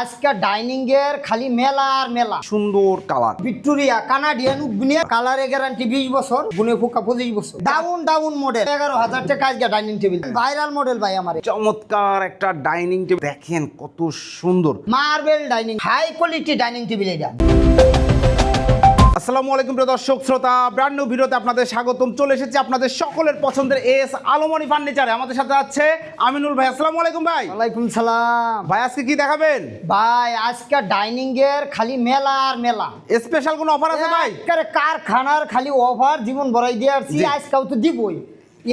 আজকে ডাইনিং এর খালি মেলা আর মেলা। সুন্দর কালার। ভিক্টোরিয়া কানাডিয়ান গুনে কালারে গ্যারান্টি বিশ বছর গুনে ফুকা পঁচিশ বছর। ডাউন ডাউন মডেল এগারো হাজার টাকা আজকে ডাইনিং টেবিল ভাইরাল মডেল ভাই আমার। চমৎকার একটা ডাইনিং টেবিল দেখেন কত সুন্দর। Marble dining high quality dining table এটা। আসসালামু আলাইকুম প্রিয় দর্শক শ্রোতা ব্র্যান্ড নিউ ভিডিওতে আপনাদের স্বাগতম। চলে এসেছে আপনাদের সকলের পছন্দের এস আলমনি ফার্নিচারে আমাদের সাথে আছে আমিনুল ভাই। আসসালামু আলাইকুম ভাই। ওয়ালাইকুম সালাম। ভাই আজকে কি দেখাবেন? ভাই আজকে ডাইনিং এর খালি মেলা আর মেলা। স্পেশাল কোনো অফার আছে ভাই? কারখানার খালি অফার জীবন ভরাই দিয়ে আসছি। আজকেও তো দিবই।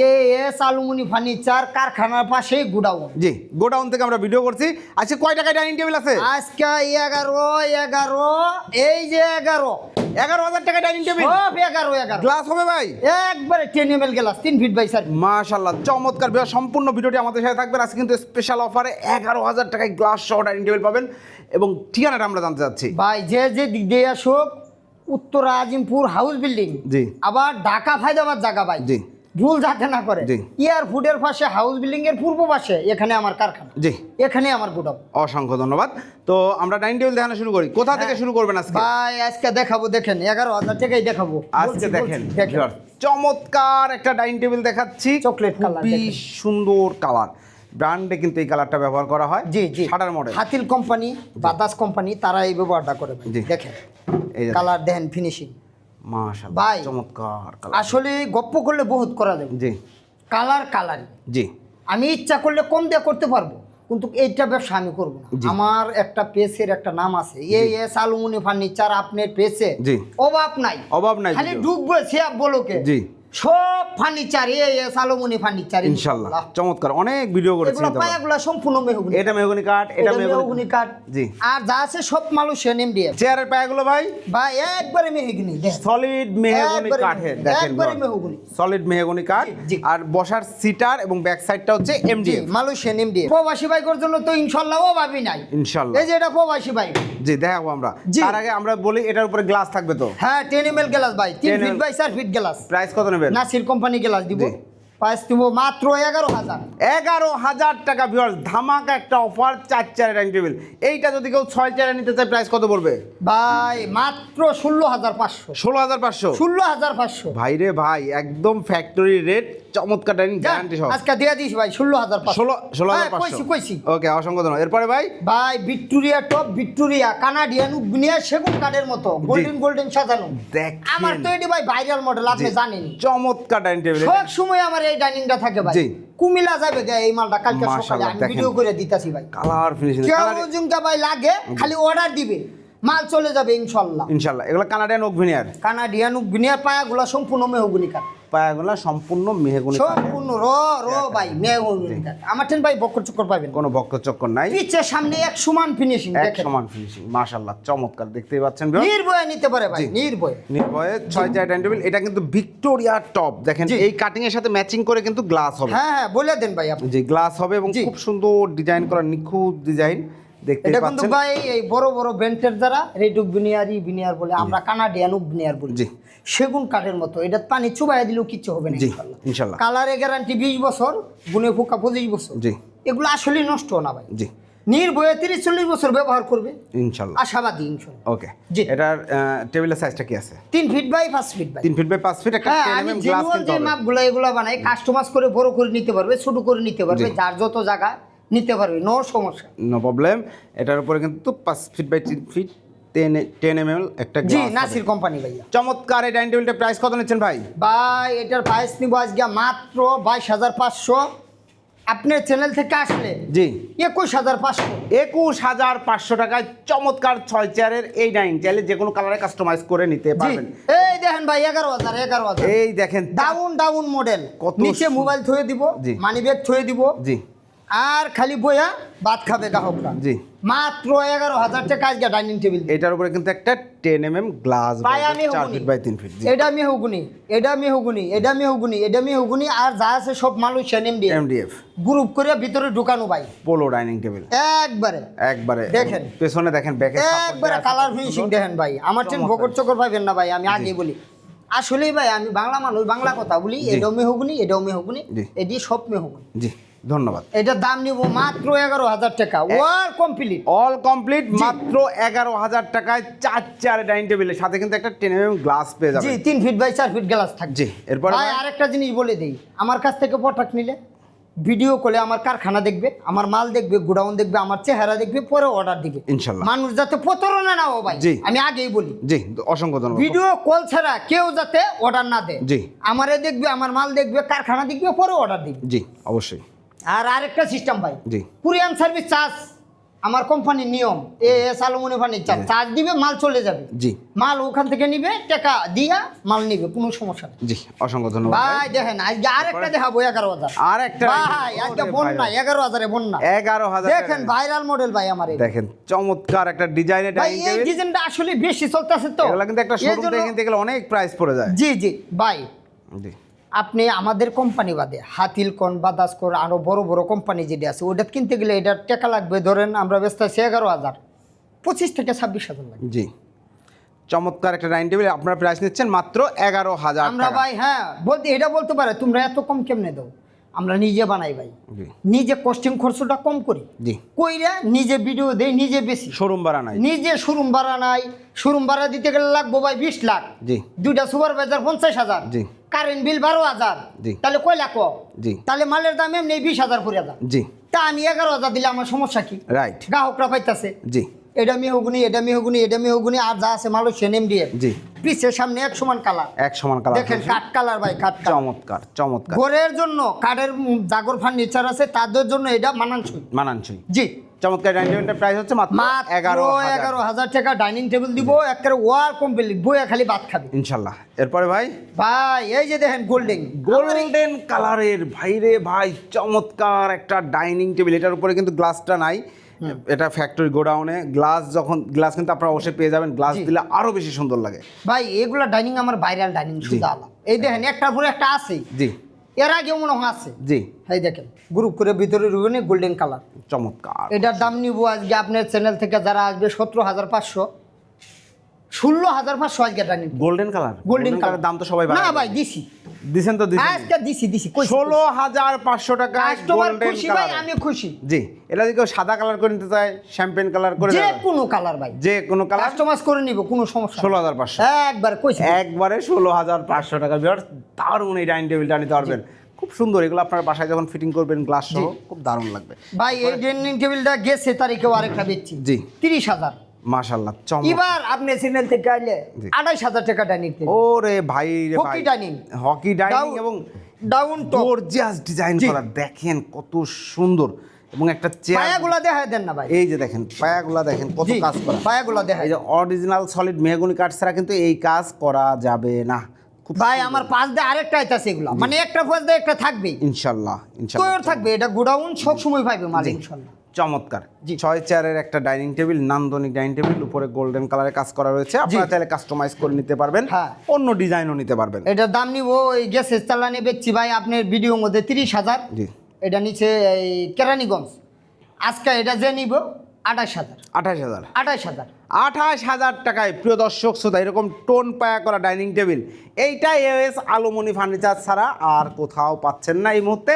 এ এস আলুমিনি ফার্নিচার কারখানার পাশেই গুডাউন। জি গোডাউন থেকে আমরা ভিডিও করছি। আজকে কয় টাকায় ডাইনিং টেবিল আছে? আজকে এগারো এগারো এই যে এগারো। এগারো হাজার টাকা ডাইনিং টেবিল? সব এগারো এগারো। গ্লাস হবে ভাই? একবারে টেন এম গ্লাস তিন ফিট বাই স্যার মাশাল্লাহ চমৎকার বিভাগ সম্পূর্ণ ভিডিওটি আমাদের সাথে থাকবেন। আজকে কিন্তু স্পেশাল অফারে এগারো হাজার টাকায় গ্লাস সহ ডাইনিং টেবিল পাবেন। এবং ঠিকানাটা আমরা জানতে চাচ্ছি। ভাই যে যে দিক দিয়ে আসুক উত্তর আজিমপুর হাউস বিল্ডিং জি। আবার ঢাকা ফায়দাবাদ জায়গা ভাই। জি। ভুল যাতে না করে জি। এয়ারপোর্টের পাশে হাউস বিল্ডিং এর পূর্ব পাশে এখানে আমার কারখানা। জি। এখানে আমার গুডাউন। অসংখ্য ধন্যবাদ। তো আমরা ডাইনিং টেবিল দেখানো শুরু করি। কোথা থেকে শুরু করবেন আজকে? ভাই আজকে দেখাবো দেখেন এগারো হাজার টাকাই দেখাবো। আজকে দেখেন চমৎকার একটা ডাইনিং টেবিল দেখাচ্ছি। চকলেট কালার সুন্দর কালার। ব্র্যান্ডে কিন্তু এই কালারটা ব্যবহার করা হয়। জি জি। Shutter model. হাতিল কোম্পানি বাতাস কোম্পানি তারা এই ব্যবহারটা করে। দেখেন এই যে কালার দেখেন ফিনিশিং মাশাআল্লাহ ভাই। চমৎকার আসলে গপ্প করলে বহুত করা যাবে। জি। Colour colour. জি। আমি ইচ্ছা করলে কম দিয়ে করতে পারব কিন্তু এইটা ব্যবসা আমি করব আমার একটা পেসের একটা নাম আছে এই এস আলুমিনি ফার্নিচার আপনার পেসে। জি। অভাব নাই। অভাব নাই খালি। ঢুকবো সে বলোকে। জি। সব ফার্নিচার এই আলুমিনি ফার্নিচার ইনশাল্লাহ। চমৎকার অনেক ভিডিও করেছি এগুলো পায়াগুলো সম্পূর্ণ মেহগুনি। এটা মেহগনি কাঠ এটা মেহগনি কাঠ। জি। আর যা আছে সব মানুষ এম দিয়ে। চেয়ারের পায়াগুলো ভাই? বা একবারে মেহগুনি সলিড মেহগনি একবারে কাঠের দেখেন একবারে মেহগনি। সলিড মেহগনি কাঠ। আর বসার সিটার এবং ব্যাক সাইডটা হচ্ছে জি এমডিএফ মালয়েশিয়ান এম দিয়ে। প্রবাসী বাইকের জন্য তো ইনশাল্লাহ অভাবই নাই। ইনশাল্লাহ। এই যে এটা প্রবাসী বাইক জি দেখাবো আমরা। তার আগে আমরা বলি এটার উপরে গ্লাস থাকবে তো? হ্যাঁ টেন এম গ্লাস ভাই। ফিট বাই চার ফিট গ্লাস প্রাইস কত নেবেন নাসির কোম্পানি গ্লাস দিব। প্রাইস দিব মাত্র এগারো হাজার। এগারো হাজার টাকা ভিউয়ার্স ধামাকা একটা অফার চার চারের ডাইনিং টেবিল এইটা যদি কেউ ছয় চারে নিতে চায় প্রাইস কত পড়বে? ভাই মাত্র ষোলো হাজার পাঁচশো। ষোলো হাজার পাঁচশো? ষোলো হাজার পাঁচশো। ভাই রে ভাই একদম ফ্যাক্টরি রেট চমৎকার ডাইনিং গ্যারান্টি সহ। আজকে দিয়ে দিস ভাই ষোলো হাজার ষোলো ষোলো হাজার হ্যাঁ, কইছি কইছি। ওকে অসংখ্য ধন্যবাদ। এরপরে ভাই? ভাই ভিক্টোরিয়া টপ ভিক্টোরিয়া কানাডিয়ান উগনিয়া সেগুন কাঠের মতো গোল্ডেন গোল্ডেন সাজানো। দেখেন। আমার তো এটি ভাই ভাইরাল মডেল আপনি জানেন চমৎকার ডাইনিং টেবিল সব সময় আমার এই ডাইনিংটা থাকে ভাই। জি। কুমিলা যাবে গে এই মালটা কালকে সকালে। আমি ভিডিও করে দিতাছি ভাই। কালার ফিনিশিং কেউ জুমকা ভাই লাগে খালি অর্ডার দিবে। মাল চলে যাবে ইনশাল্লাহ ইনশাল্লাহ এগুলো কানাডিয়ান ওকভিনিয়ার কানাডিয়ান উগনিয়ার পায়াগুলো সম্পূর্ণ মেহগুনি কাঠ পায়াগুলো সম্পূর্ণ মেহগুনি সম্পূর্ণ র র ভাই মেহগুনি আমার টেন ভাই বক্কর চক্কর পাবেন। কোনো বক্ক চক্কর নাই। পিছে সামনে এক সমান ফিনিশিং এক সমান ফিনিশিং মাশাল্লাহ চমৎকার দেখতেই পাচ্ছেন। নির্ভয়ে নিতে পারে ভাই। নির্ভয়ে। নির্ভয়ে ছয় চার টেবিল এটা কিন্তু ভিক্টোরিয়া টপ দেখেন। এই কাটিং এর সাথে ম্যাচিং করে কিন্তু গ্লাস হবে। হ্যাঁ হ্যাঁ বলে দেন ভাই আপনি। যে গ্লাস হবে এবং। খুব সুন্দর ডিজাইন করা নিখুঁত ডিজাইন দেখতে এটা কিন্তু ভাই এই বড় বড় দ্বারা রেড ইবিনিয়ার বলে আমরা কানাডিয়ান বলি। জি। সেগুন কাঠের মতো এটা পানি চুবাইয়া দিলেও কিচ্ছু হবে না ইনশাল্লাহ। কালারে গ্যারান্টি বিশ বছর গুনে ফুকা পঁচিশ বছর। জি। এগুলো আসলে নষ্ট না ভাই। জি। নির্ভয়ে তিরিশ চল্লিশ বছর ব্যবহার করবে। ইনশাল্লাহ। আশাবাদী ইনশাল্লাহ। ওকে। জি। এটার টেবিলের সাইজটা কি আছে? তিন ফিট বাই পাঁচ ফিট বাই তিন ফিট বাই পাঁচ ফিট একটা হ্যাঁ আমি জেনুয়াল যে মাপগুলো এগুলো বানাই কাস্টমাইজ করে বড় করে নিতে পারবে ছোট করে নিতে পারবে। যার যত জায়গা নিতে পারবে নো সমস্যা। নো প্রবলেম এটার উপরে কিন্তু পাঁচ ফিট বাই তিন feet ten ten M L একটা জি। নাসির কোম্পানি ভাইয়া। চমৎকার এই ডাইনিং টেবিলটার প্রাইস কত নিচ্ছেন ভাই? ভাই এটার প্রাইস নিব আজকে মাত্র বাইশ হাজার পাঁচশো। আপনার চ্যানেল থেকে আসলে জি। একুশ হাজার পাঁচশো। একুশ হাজার পাঁচশো টাকায় চমৎকার ছয় চেয়ারের এই ডাইনিং চাইলে যে কোনো কালারে কাস্টমাইজ করে নিতে পারবেন। এই দেখেন ভাই এগারো হাজার এগারো হাজার। এই দেখেন। ডাউন ডাউন মডেল কত নিচে মোবাইল থুয়ে দিব জি। মানি ব্যাগ থয়ে দিব। জি। আর খালি বইয়া ভাত খাবে গ্রাহকরা জি। মাত্র এগারো হাজার টাকা আজকে ডাইনিং টেবিল এটার উপরে কিন্তু একটা টেন এম এম গ্লাস ভাই আমি চার হুগুনি। ফিট বাই তিন ফিট এটা মেহগুনি এটা মেহগুনি এটা মেহগুনি এটা মেহগুনি আর যা আছে সব সেনেম দিয়ে এমডিএফ গ্রুপ করে ভিতরে ঢুকানো ভাই। পোলো ডাইনিং টেবিল একবারে। একবারে। দেখেন। পেছনে দেখেন ব্যাকে একবারে কালার ফিনিশিং দেখেন ভাই। আমার চেন। বকর চকর পাইবেন না ভাই আমি আগে বলি। আসলেই ভাই আমি বাংলা মানুষ বাংলা কথা বলি এটাও মেহগুনি এটাও মেহগুনি। এটি সব মেহগুনি জি। ধন্যবাদ। এটার দাম নিব মাত্র এগারো হাজার টাকা। ওয়ার কমপ্লিট অল কমপ্লিট মাত্র এগারো হাজার টাকায় চার চার ডাইনিং টেবিলের সাথে কিন্তু একটা টেন এম গ্লাস পেয়ে জি তিন ফিট বাই চার ফিট গ্লাস থাকবে। জি এরপরে? আরেকটা জিনিস বলে দেই। আমার কাছ থেকে প্রোডাক্ট নিলে ভিডিও কলে আমার কারখানা দেখবে আমার মাল দেখবে গোডাউন দেখবে আমার চেহারা দেখবে পরে অর্ডার দিবে। ইনশাল্লাহ। মানুষ যাতে প্রতারণা না ভাই জি। আমি আগেই বলি। জি অসংখ্য ধন্যবাদ। ভিডিও কল ছাড়া কেউ যাতে অর্ডার না দেয়। জি। আমারে দেখবে আমার মাল দেখবে কারখানা দেখবে পরে অর্ডার দিবে। জি অবশ্যই। আর আরেকটা সিস্টেম ভাই। জি। কুরিয়ান সার্ভিস চার্জ আমার কোম্পানির নিয়ম এ এস আলুমিনি ফার্নিচার চার্জ দিবে মাল চলে যাবে। জি। মাল ওখান থেকে নিবে টাকা দিয়া মাল নিবে কোনো সমস্যা নেই। জি অসংখ্য ধন্যবাদ ভাই। দেখেন আজকে আরেকটা দেখাবো এগারো হাজার। আর একটা ভাই আজকে বন্যা এগারো হাজারে বন্যা। এগারো হাজার। দেখেন ভাইরাল মডেল ভাই আমার। দেখেন চমৎকার একটা ডিজাইনের ভাই এই ডিজাইনটা আসলে বেশি চলতেছে তো। এগুলো কিন্তু একটা শোরুম থেকে কিনতে গেলে অনেক প্রাইস পড়ে যায়। জি জি ভাই। জি। আপনি আমাদের কোম্পানি বাদে হাতিলকন বাদাসকর আরও বড় বড় কোম্পানি যেটা আছে ওটা কিনতে গেলে এটার টাকা লাগবে ধরেন আমরা ব্যস্ত আছি এগারো হাজার পঁচিশ থেকে ছাব্বিশ হাজার লাগবে। জি। চমৎকার একটা ডাইনিং টেবিল আপনারা প্রাইস নিচ্ছেন মাত্র এগারো হাজার আমরা ভাই হ্যাঁ বলতে এটা বলতে পারে তোমরা এত কম কেমনে দাও? আমরা নিজে বানাই ভাই। নিজে কস্টিং খরচটা কম করি। কইরা নিজে ভিডিও দেই নিজে বেশি। শোরুম ভাড়া নাই। নিজে শোরুম ভাড়া নাই শোরুম ভাড়া দিতে গেলে লাগবো ভাই বিশ লাখ। জি। দুইটা সুপারভাইজার পঞ্চাশ হাজার। জি। কারেন্ট বিল বারো হাজার। তাহলে কয় লাখ? জি। তাহলে মালের দাম এমনি বিশ হাজার করে হাজার জি। তা আমি এগারো হাজার দিলে আমার সমস্যা কি? রাইট গ্রাহকরা পাইতাছে। জি। এটা মেহগুনি এটা মেহগুনি এটা মেহগুনি আর যা আছে মালু সেনেম দিয়ে। জি। পিছের সামনে এক সমান কালার। এক সমান কালার। দেখেন কাঠ কালার ভাই কাঠ চমৎকার চমৎকার। ঘরের জন্য কাঠের জাগর ফার্নিচার আছে তাদের জন্য এটা মানানসই। মানানসই। জি। চমৎকার ডাইনিং টেবিলটার প্রাইস হচ্ছে মাত্র এগারো এগারো হাজার টাকা ডাইনিং টেবিল দিব একেবারে ওয়ার কমপ্লিট বইয়া খালি ভাত খাবে। ইনশাল্লাহ। এরপরে ভাই? ভাই এই যে দেখেন গোল্ডেন গোল্ডেন কালারের ভাইরে ভাই চমৎকার একটা ডাইনিং টেবিল এটার উপরে কিন্তু গ্লাসটা নাই। এটা ফ্যাক্টরি গোডাউনে গ্লাস যখন গ্লাস কিন্তু আপনারা অবশ্যই পেয়ে যাবেন। গ্লাস। দিলে আরও বেশি সুন্দর লাগে। ভাই এগুলা ডাইনিং আমার ভাইরাল ডাইনিং আলাদা এই দেখেন একটার পরে একটা আছে। জি। এর আগেও মনে হয় আছে। জি। এই দেখেন গ্রুপ করে ভিতরে রুবেন গোল্ডেন কালার চমৎকার। এটার দাম নিব আজকে আপনার চ্যানেল থেকে যারা আসবে সতেরো হাজার পাঁচশো। ষোলো হাজার পাঁচশো আজকে dining golden colour golden colour দাম তো সবাই না ভাই দিছি। দিছেন তো দিছেন। আজকে দিছি দিছি ষোলো হাজার পাঁচশো টাকা কাস্টমার খুশি ভাই আমি খুশি। জি এটা যদি কেউ সাদা কালার করে নিতে চায় শ্যাম্পেন কালার করে যে কোনো কালার ভাই। যে কোনো কালার কাস্টমাইজ করে নিব কোনো সমস্যা ষোলো হাজার পাঁচশো। একবার কইছি। একবারে ষোলো হাজার পাঁচশো টাকা দারুণ এই ডাইনিং টেবিলটা নিতে পারবেন। খুব সুন্দর এগুলো আপনার বাসায় যখন ফিটিং করবেন গ্লাস সহ খুব দারুণ লাগবে। ভাই এই ডাইনিং টেবিলটা গেছে তারিখেও আরেকটা বেচছি জি। তিরিশ হাজার। মাশাল্লাহ চমৎকার। এবার আপনি চ্যানেল থেকে আইলে জি। আঠাইশ হাজার টাকা ডাইনিং ওরে ভাই রে ভাই। হকি dining। হকি ডাইনিং এবং ডাউন টপ। গর্জিয়াস ডিজাইন করা দেখেন কত সুন্দর। এবং একটা চেয়ার পায়াগুলা দেখায় দেন না ভাই। এই যে দেখেন পায়াগুলা দেখেন কত কাজ করা। পায়াগুলা দেখায়। এই যে অরিজিনাল সলিড মেহগুনি কাঠ ছাড়া কিন্তু এই কাজ করা যাবে না। ভাই আমার পাঁচ দিয়ে আরেকটা আইতাছে এগুলা। মানে একটা পাঁচ দিয়ে একটা থাকবে। ইনশাল্লাহ ইনশাল্লাহ। থাকবে? এটা গোডাউন সব সময় পাইবে মাল। ইনশাল্লাহ। চমৎকার। জি। ছয় চেয়ারের একটা ডাইনিং টেবিল নান্দনিক ডাইনিং টেবিল উপরে গোল্ডেন কালারের কাজ করা রয়েছে। আপনারা চাইলে কাস্টমাইজ করে নিতে পারবেন। হ্যাঁ। অন্য ডিজাইনও নিতে পারবেন। এটার দাম নিব ওই গ্যাসের চালানি বেচছি ভাই আপনার ভিডিওর মধ্যে তিরিশ হাজার। জি। এটা নিচে এই কেরানীগঞ্জ। আজকে এটা যে নিব আঠাশ হাজার। আঠাশ হাজার। আঠাশ হাজার। আঠাশ হাজার টাকায় প্রিয় দর্শক শ্রোতা এরকম টোন পায়া করা ডাইনিং টেবিল। এইটা এস আলোমনি ফার্নিচার ছাড়া আর কোথাও পাচ্ছেন না এই মুহূর্তে।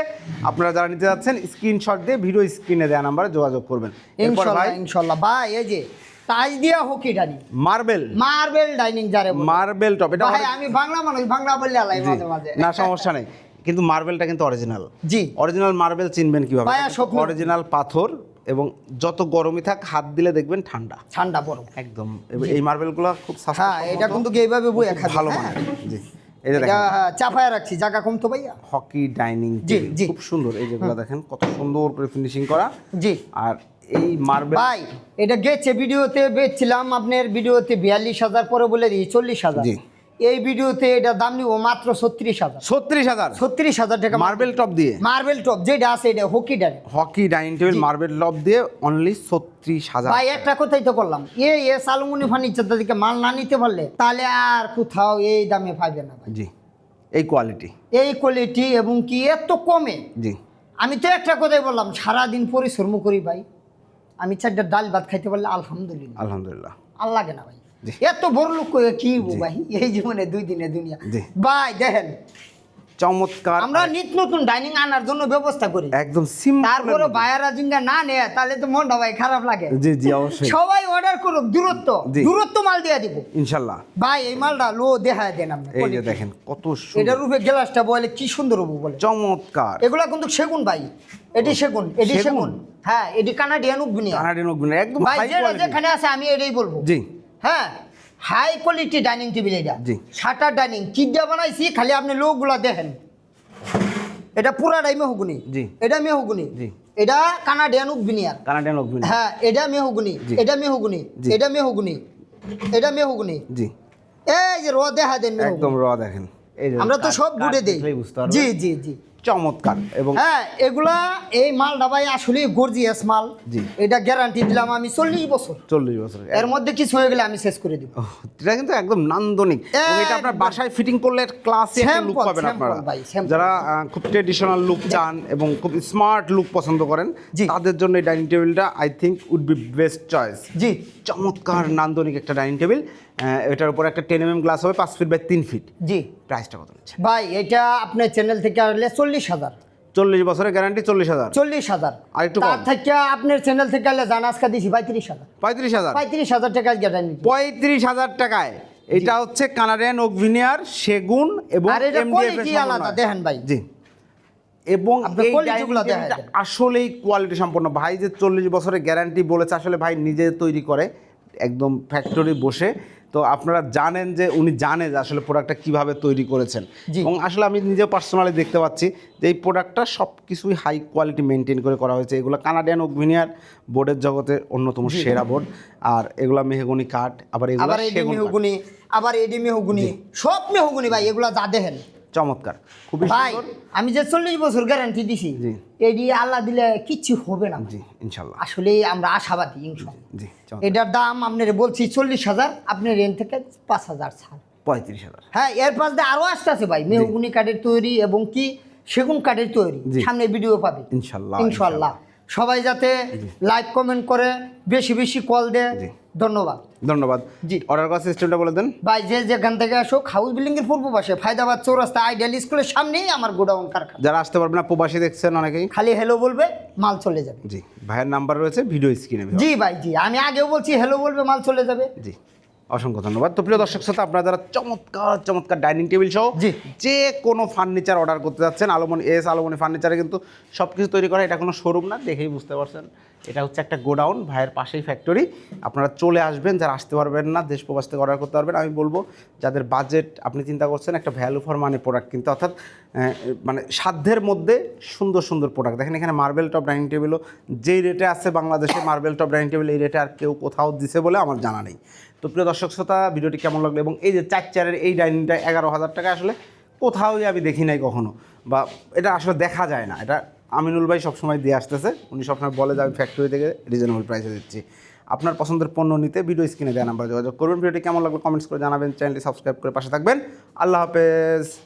আপনারা যারা নিতে যাচ্ছেন স্ক্রিনশট দিয়ে ভিডিও স্ক্রিনে দেওয়া নাম্বারে যোগাযোগ করবেন। ইনশাল্লাহ ইনশাল্লাহ। ভাই এই যে তাজ দিয়া hockey dining? Marble. Marble dining যারে মার্বেল টপ। এটা ভাই আমি বাংলা মানুষ বাংলা বললে আলাই মাঝে মাঝে। না সমস্যা নেই। কিন্তু মার্বেলটা কিন্তু অরিজিনাল জি। অরিজিনাল মার্বেল চিনবেন কীভাবে? অরিজিনাল পাথর এবং যত গরমই থাক হাত দিলে দেখবেন ঠান্ডা। ঠান্ডা বড় একদম। এই মার্বেলগুলো খুব হ্যাঁ এটা কিন্তু এইভাবে বই ভালো। মানের। জি। চাপায় রাখছি জায়গা কম তো ভাইয়া। হকি ডাইনিং জি, জি। খুব সুন্দর। এই যেগুলো দেখেন কত সুন্দর করে ফিনিশিং করা। জি। আর এই মার্বেল ভাই এটা গেছে ভিডিওতে বেচছিলাম আপনার ভিডিওতে বিয়াল্লিশ হাজার পরে বলে দিই চল্লিশ হাজার। জি। এই ভিডিওতে এটা দাম নিব মাত্র ছত্রিশ হাজার। ছত্রিশ হাজার? ছত্রিশ হাজার টাকা মার্বেল টপ দিয়ে? মার্বেল টপ যেটা আছে এটা hockey dining hockey dining table marble top দিয়ে অনলি ছত্রিশ হাজার ভাই একটা কথাই তো করলাম। এ এ সালমুনি ফার্নিচার থেকে মাল না নিতে পারলে তাহলে আর কোথাও এই দামে পাইবে না ভাই। জি। এই কোয়ালিটি এই কোয়ালিটি এবং কি এত কমে? জি। আমি তো একটা কথাই বললাম সারাদিন পরিশ্রম করি ভাই। আমি চারটা ডাল ভাত খাইতে পারলে আলহামদুলিল্লাহ। আলহামদুলিল্লাহ। আর লাগে না ভাই। এত বড় লোক কি ভাই? এই জীবনে দুই দিনে দুনিয়া। ভাই দেখেন। চমৎকার। আমরা নিত্য নতুন ডাইনিং আনার জন্য ব্যবস্থা করি। একদম সিম্পল তারপরে বায়ারা জিঙ্গা না নেয় তাহলে তো মনটা ভাই খারাপ লাগে। জি জি অবশ্যই। সবাই অর্ডার করুক দূরত্ব। দূরত্ব মাল দিয়ে দিব। ইনশাল্লাহ। ভাই এই মালটা লো দেখা দেন আপনি। এই যে দেখেন কত সুন্দর। এটার রূপে গ্লাসটা বলে কি সুন্দর হব বলে। চমৎকার। এগুলা কিন্তু সেগুন ভাই। এটি সেগুন এটি সেগুন? হ্যাঁ এটি কানাডিয়ান উকবিনিয়া কানাডিয়ান ওগুলো একদম ভাই যেখানে আছে আমি এটাই বলব। জি। হ্যাঁ হাই কোয়ালিটি ডাইনিং টেবিল এটা। জি। সাটার ডাইনিং কি দিয়ে বানাইছি খালি আপনি লোকগুলা দেখেন। এটা পুরাটাই মেহগুনি। জি। এটা মেহগুনি। জি। এটা কানাডিয়ান উকবিনিয়ার কানাডিয়ান ওগুলো হ্যাঁ এটা মেহগুনি। এটা মেহগুনি। এটা মেহগুনি। এটা মেহগুনি। জি। এই যে র দেখা দেন একদম র দেখেন। আমরা তো সব বুড়ে দেই। জি জি জি। চমৎকার এবং হ্যাঁ এগুলা এই মালটা ভাই আসলে গর্জিয়াস মাল। জি। এটা গ্যারান্টি দিলাম আমি চল্লিশ বছর। চল্লিশ বছর এর মধ্যে কিছু হয়ে গেলে আমি শেষ করে দিব। এটা কিন্তু একদম নান্দনিক। এটা আপনার বাসায় ফিটিং করলে ক্লাসে একটা লুক পাবেন আপনারা। যারা খুব ট্রেডিশনাল লুক চান এবং খুব স্মার্ট লুক পছন্দ করেন। তাদের জন্য এই ডাইনিং টেবিলটা I think would be best choice জি। চমৎকার নান্দনিক একটা ডাইনিং টেবিল এটার উপর একটা টেন এম গ্লাস হবে পাঁচ ফিট বাই তিন ফিট জি। প্রাইসটা কত ভাই এটা আপনার চ্যানেল থেকে আসলে চল্লিশ হাজার। চল্লিশ বছরের গ্যারান্টি চল্লিশ হাজার। চল্লিশ হাজার। আর একটু তার থেকে আপনার চ্যানেল থেকে দিছি পঁয়ত্রিশ হাজার। পঁয়ত্রিশ হাজার? পঁয়ত্রিশ হাজার টাকা গ্যারান্টি পঁয়ত্রিশ হাজার টাকায়। এটা হচ্ছে কানাডিয়ান ওকভিনিয়ার সেগুন এবং আলাদা দেখেন ভাই। জি। এবং। আসলেই কোয়ালিটি সম্পন্ন। ভাই যে চল্লিশ বছরের গ্যারান্টি বলেছে আসলে ভাই নিজে তৈরি করে। একদম ফ্যাক্টরি বসে। তো আপনারা জানেন যে উনি জানে যে আসলে প্রোডাক্টটা কীভাবে তৈরি করেছেন। এবং আসলে আমি নিজে পার্সোনালি দেখতে পাচ্ছি যে এই প্রোডাক্টটা সব কিছুই হাই কোয়ালিটি মেনটেন করে করা হয়েছে। এগুলো কানাডিয়ান ওকভিনিয়ার বোর্ডের জগতে অন্যতম সেরা বোর্ড আর এগুলো মেহগুনি কাঠ আবার এগুলো আবার এডি সেগুন মেহগুনি আবার এডি মেহগুনি সব মেহগুনি ভাই এগুলা যা দেখেন। চমৎকার খুবই ভাই আমি যে চল্লিশ বছর গ্যারান্টি দিছি। এডি আল্লাহ দিলে কিচ্ছু হবে না। জি ইনশাল্লাহ। আসলে আমরা আশাবাদী জি এটার দাম আপনার বলছি চল্লিশ হাজার আপনি রেন থেকে পাঁচ হাজার ছাড়। পঁয়ত্রিশ হাজার। হ্যাঁ এর পাশ দিয়ে আরও আসতে আছে ভাই মেহগুনি কাঠের তৈরি এবং কি সেগুন কাঠের তৈরি। সামনে ভিডিও পাবে। ইনশাল্লাহ ইনশাল্লাহ। সবাই যাতে লাইক কমেন্ট করে বেশি বেশি কল দেয়। ধন্যবাদ। ধন্যবাদ। জি। অর্ডার করার সিস্টেমটা বলে দেন। ভাই যে যেখান থেকে আসো হাউস বিল্ডিং এর পূর্ব পাশে ফায়দাবাদ চৌরাস্তা আইডিয়াল স্কুলের সামনেই আমার গোডাউন কারখানা। যারা আসতে পারবে না প্রবাসী দেখছেন অনেকেই। খালি হ্যালো বলবে মাল চলে যাবে। জি। ভাইয়ের নাম্বার রয়েছে ভিডিও স্ক্রিনে জি ভাই জি। আমি আগেও বলছি হ্যালো বলবে মাল চলে যাবে। জি। অসংখ্য ধন্যবাদ। তো প্রিয় দর্শক শ্রোতা আপনারা যারা চমৎকার চমৎকার ডাইনিং টেবিল সহ জি। যে কোনো ফার্নিচার অর্ডার করতে যাচ্ছেন আলোমনি এস আলোমনি ফার্নিচারে কিন্তু সব কিছু তৈরি করা এটা কোনো শোরুম না দেখেই বুঝতে পারছেন। এটা হচ্ছে একটা গোডাউন, ভাইয়ের পাশেই ফ্যাক্টরি আপনারা চলে আসবেন, যারা আসতে পারবেন না, দেশ প্রবাস থেকে অর্ডার করতে পারবেন। আমি বলব, যাদের বাজেট আপনি চিন্তা করছেন, একটা ভ্যালু ফর মানি প্রোডাক্ট কিন্তু, অর্থাৎ মানে সাধ্যের মধ্যে সুন্দর সুন্দর প্রোডাক্ট দেখেন এখানে মার্বেল টপ ডাইনিং টেবিলও যেই রেটে আছে বাংলাদেশে মার্বেল টপ ডাইনিং টেবিল এই রেটে আর কেউ কোথাও দিছে বলে আমার জানা নেই। তো প্রিয় দর্শক শ্রোতা, ভিডিওটি কেমন লাগল? এবং এই যে চার চারের এই ডাইনিংটা এগারো হাজার টাকা আসলে কোথাওই আমি দেখি নাই কখনো, বা এটা আসলে দেখা যায় না। এটা আমিনুল ভাই সবসময় দিয়ে আসতেছে। উনি সবসময় বলে যে, আমি ফ্যাক্টরি থেকে রিজনেবল প্রাইসে দিচ্ছি। আপনার পছন্দের পণ্য নিতে ভিডিও স্ক্রিনে দেওয়া নাম্বার যোগাযোগ করবেন ভিডিওটি কেমন লাগল কমেন্টস করে জানাবেন। চ্যানেলটি সাবস্ক্রাইব করে পাশে থাকবেন। আল্লাহ হাফেজ।